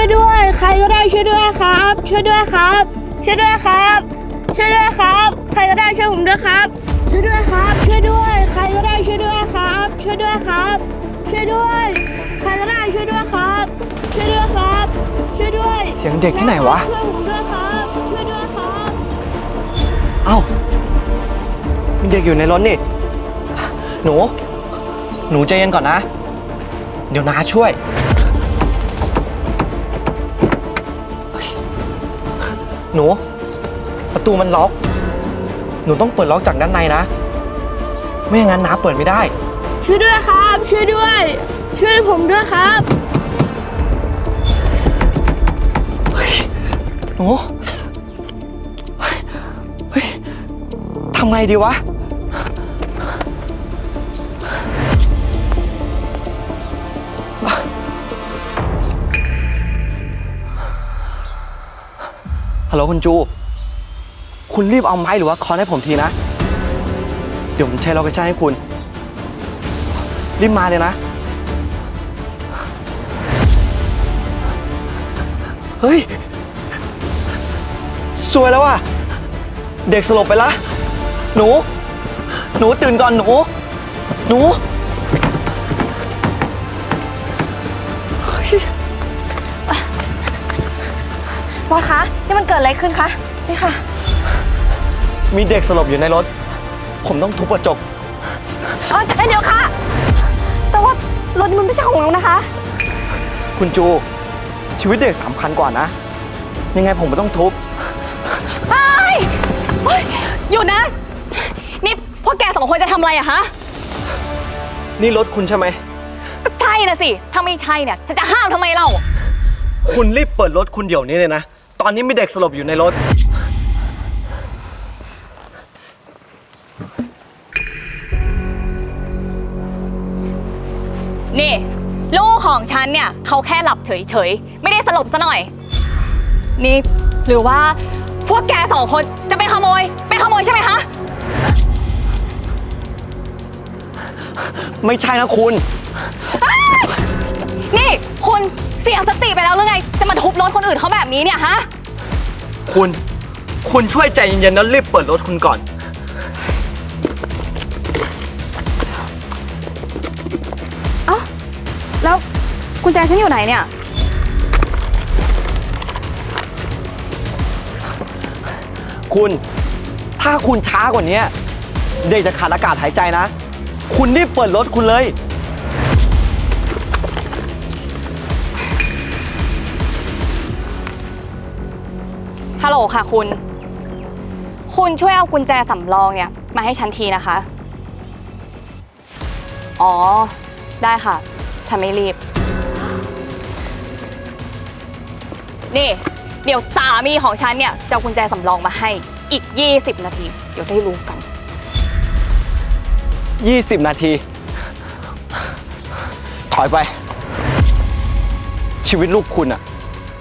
ช่วยด้วย ใครก็ได้ช่วยด้วยครับ ช่วยด้วยครับ ช่วยด้วยครับ ช่วยด้วยครับ ใครก็ได้ช่วยผมด้วยครับ ช่วยด้วยครับ ช่วยด้วย ใครก็ได้ช่วยด้วยครับ ช่วยด้วยครับ ช่วยด้วย ใครก็ได้ช่วยด้วยครับ ช่วยด้วยครับ ช่วยด้วยเสียงเด็กที่ไหนวะ ช่วยผมด้วยครับ ช่วยด้วยครับ เอ้ามีเด็กอยู่ในรถนี่ หนู หนูใจเย็นก่อนนะ เดี๋ยวน้าช่วย หนู ประตูมันล็อก หนูต้องเปิดล็อกจากด้านในนะ ไม่อย่างนั้นน้าเปิดไม่ได้ ช่วยด้วยครับ ช่วยด้วย ช่วยผมด้วยครับ หนู เฮ้ยเฮ้ยทำไงดีวะ ฮัลโหลคุณจู คุณรีบเอาไม้หรือว่าค้อนให้ผมทีนะ เดี๋ยวผมใช้โลเคชั่นให้คุณ รีบมาเลยนะ เฮ้ย สวยแล้วว่ะ เด็กสลบไปละ หนู หนูตื่นก่อนหนู หนู บอสคะนี่มันเกิดอะไรขึ้นคะนี่ค่ะ มีเด็กสลบอยู่ในรถ ผมต้องทุบกระจกเอ้ยเดี๋ยวค่ะ แต่ว่ารถมันไม่ใช่ของหนูนะคะ คุณจู ชีวิตเด็กสำคัญกว่านะ ยังไงผมก็ต้องทุบเฮ้ยเฮ้ยหยุดนะ นี่พวกแกสองคนจะทำอะไรอะฮะนี่รถคุณใช่ไหม ก็ใช่นะสิ ถ้าไม่ใช่เนี่ยฉันจะห้ามทำไมเล่า คุณรีบเปิดรถคุณเดี๋ยวนี้เลยนะ ตอนนี้มีเด็กสลบอยู่ในรถ นี่ ลูกของฉันเนี่ยเขาแค่หลับเฉยๆ ไม่ได้สลบซะหน่อย นี่ หรือว่าพวกแกสองคนจะเป็นขโมย เป็นขโมยใช่ไหมคะ ไม่ใช่นะคุณ นี่ คุณเสียสติไปแล้วหรือไง จะมาทุบรถคนอื่นเขาแบบนี้เนี่ยฮะ คุณ คุณช่วยใจเย็นๆแล้วรีบเปิดรถคุณก่อน เอ้า แล้วกุญแจฉันอยู่ไหนเนี่ย คุณ ถ้าคุณช้ากว่านี้เด็กจะขาดอากาศหายใจนะ คุณรีบเปิดรถคุณเลย ฮัลโหลค่ะคุณ คุณช่วยเอากุญแจสำรองเนี่ย มาให้ฉันทีนะคะ อ๋อ ได้ค่ะ ฉันไม่รีบ นี่ เดี๋ยวสามีของฉันเนี่ยจะเอากุญแจสำรองมาให้อีก 20 นาที เดี๋ยวได้รู้กัน 20 นาที ถอยไป ชีวิตลูกคุณอะ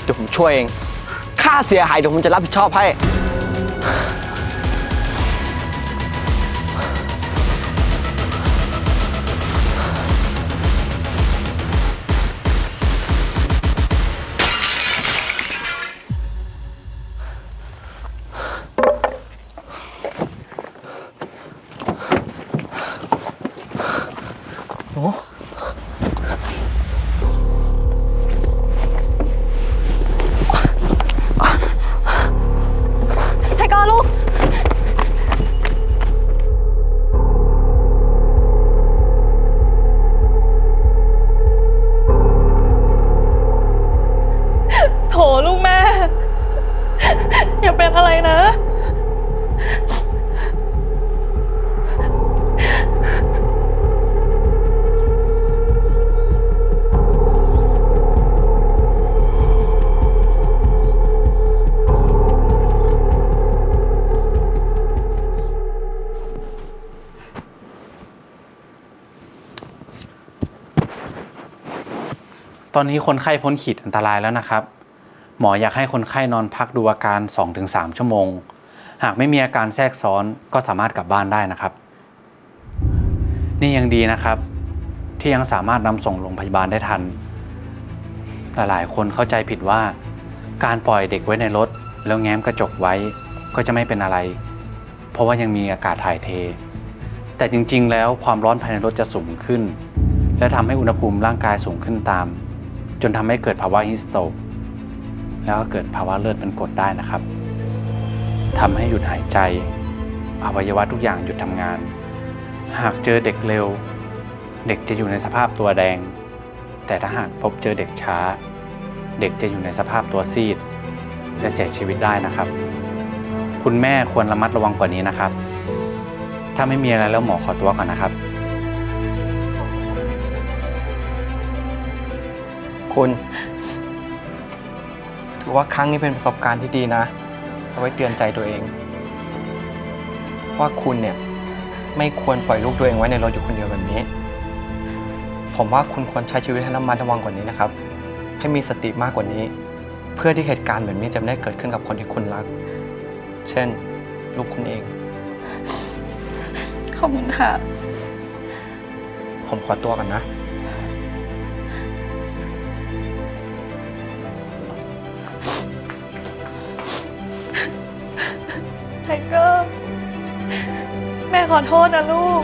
เดี๋ยวผมช่วยเอง ค่าเสียหายเดี๋ยวผมจะรับผิดชอบให้ อย่าเป็นอะไรนะ ตอนนี้คนไข้พ้นขีดอันตรายแล้วนะครับ หมออยากให้คนไข้นอนพักดูอาการ 2-3 ชั่วโมง หากไม่มีอาการแทรกซ้อนก็สามารถกลับบ้านได้นะครับ นี่ยังดีนะครับ ที่ยังสามารถนำส่งโรงพยาบาลได้ทัน หลายๆ คนเข้าใจผิดว่า การปล่อยเด็กไว้ในรถ แล้วแง้มกระจกไว้ก็จะไม่เป็นอะไร เพราะว่ายังมีอากาศถ่ายเท แต่จริงๆ แล้วความร้อนภายในรถจะสูงขึ้น และทำให้อุณหภูมิร่างกายสูงขึ้นตาม จนทำให้เกิดภาวะฮิสโตก แล้วก็เกิดภาวะเลือดเป็นกรดได้นะครับทำให้หยุดหายใจ อวัยวะทุกอย่างหยุดทำงาน หากเจอเด็กเร็ว เด็กจะอยู่ในสภาพตัวแดง แต่ถ้าหากพบเจอเด็กช้า เด็กจะอยู่ในสภาพตัวซีด และเสียชีวิตได้นะครับ คุณแม่ควรระมัดระวังกว่านี้นะครับ ถ้าไม่มีอะไรแล้วหมอขอตัวก่อนนะครับ คุณ ถือว่าครั้งนี้เป็นประสบการณ์ที่ดีนะ เอาไว้เตือนใจตัวเอง ว่าคุณเนี่ยไม่ควรปล่อยลูกตัวเองไว้ในรถอยู่คนเดียวแบบนี้ ผมว่าคุณควรใช้ชีวิตให้ระมัดระวังกว่านี้นะครับ ให้มีสติมากกว่านี้ เพื่อที่เหตุการณ์แบบนี้จะไม่ได้เกิดขึ้นกับคนที่คุณรัก เช่น ลูกคุณเอง ขอบคุณค่ะ ผมขอตัวกันนะ ไทเกอร์ แม่ขอโทษนะลูก